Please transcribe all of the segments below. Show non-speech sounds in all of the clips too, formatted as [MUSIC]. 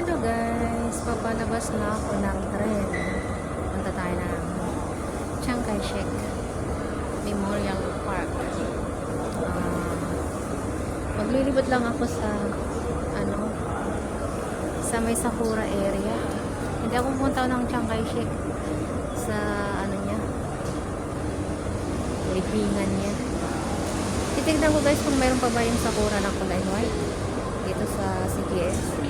Hello guys, papalabas na ako ng tren. Punta tayo ng Chiang Kai-shek Memorial Park. Ah, maglilibot lang ako sa ano sa may Sakura area. Hindi ako pumunta ng Chiang Kai-shek sa ano niya libingan niya. Titignan ko guys kung mayroon pa ba yung Sakura na kulay white dito sa CGS.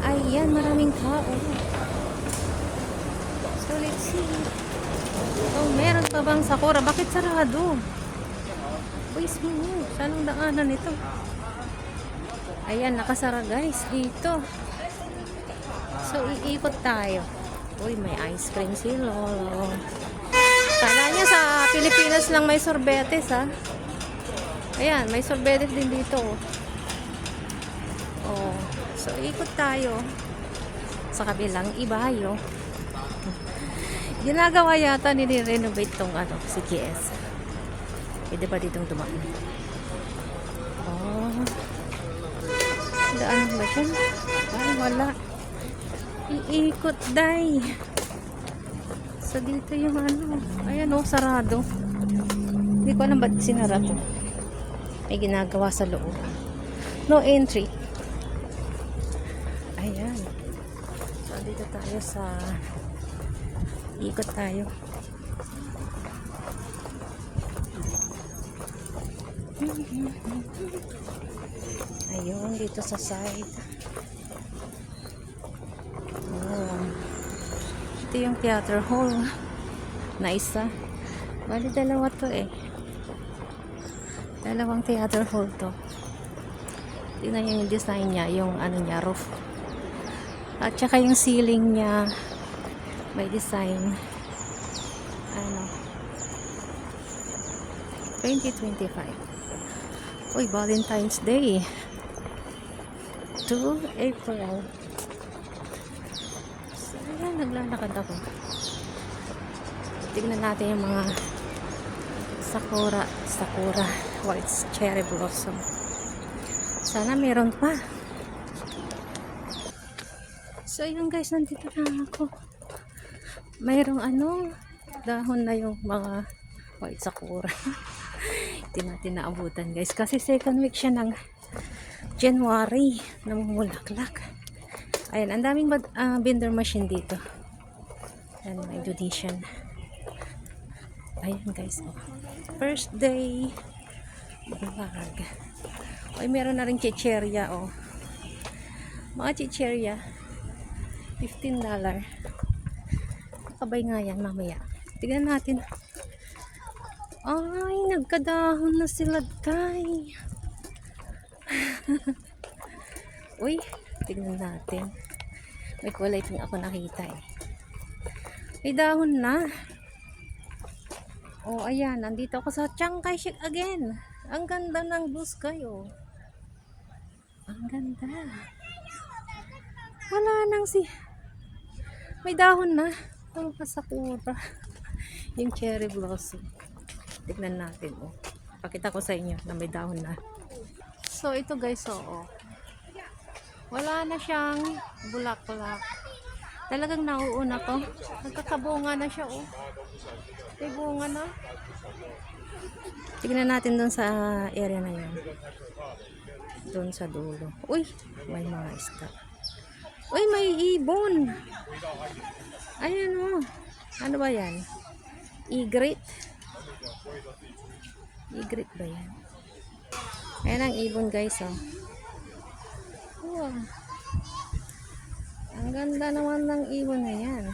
Ayan, maraming tao. So, let's see. Oh, meron pa bang Sakura? Bakit sarado? Boys mo, saan ang daanan ito? Ayan, nakasara guys, dito. So, iikot tayo. Uy, may ice cream si Lolo. Kala niya sa Pilipinas lang may sorbetes, ha? Ayan, may sorbetes din dito. Oh. So, ikot tayo sa kabilang ibayo. Ginagawa yata nire-renovate tong ano, si GS. Pwede ba ditong dumaan? Oh. Daan ba siya? Ay, wala. Iikot, day. So, dito yung ano. Ayan, oh, sarado. Hindi ko alam ba't sinara to. May ginagawa sa loob. No entry. Dito tayo sa ikot tayo. Ayun, dito sa side. Oh. Ito yung theater hall na isa. Bali, dalawa to eh. Dalawang theater hall to. Tingnan yung design niya, yung ano niya, roof. At saka yung ceiling niya, may design. Ano? 2025. Uy, Valentine's Day. 2 April. So, ayan, naglalakad ako. Tignan natin yung mga sakura, sakura, white cherry blossom. Sana meron pa. So, ayun guys, nandito na ako. Mayroong ano, dahon na yung mga white sakura. [LAUGHS] Hindi natin naabutan guys. Kasi second week siya ng January na mumulaklak. Ayan, ang daming bad- ah, vendor machine dito. Ayan, mga Indonesian. Ayan guys, oh. First day. Vlog. Ay, meron na rin chicherya, oh. Mga chicherya. $15. Kakabay nga yan mamaya. Tignan natin. Ay, nagkadahon na sila, guys. [LAUGHS] Uy, tignan natin. May kulay pink ako nakita eh. May dahon na. Oh, ayan. Nandito ako sa Chiang Kai-shek again. Ang ganda ng blue sky, oh. Ang ganda. Wala nang si... May dahon na. Ang kasakura. [LAUGHS] Yung cherry blossom. Tignan natin, oh. Pakita ko sa inyo na may dahon na. So, ito guys, oo. Oh, Wala na siyang bulaklak. Talagang nauuna to. Nagkakabunga na siya, oh. May bunga na. Tignan natin doon sa area na yun. Doon sa dulo. Uy, may mga isda. Uy, may ibon. Ayan, oh. Ano ba yan? Igrit. Igrit ba yan? Ayan ang ibon guys, oh. Wow. Ang ganda naman ng ibon na yan.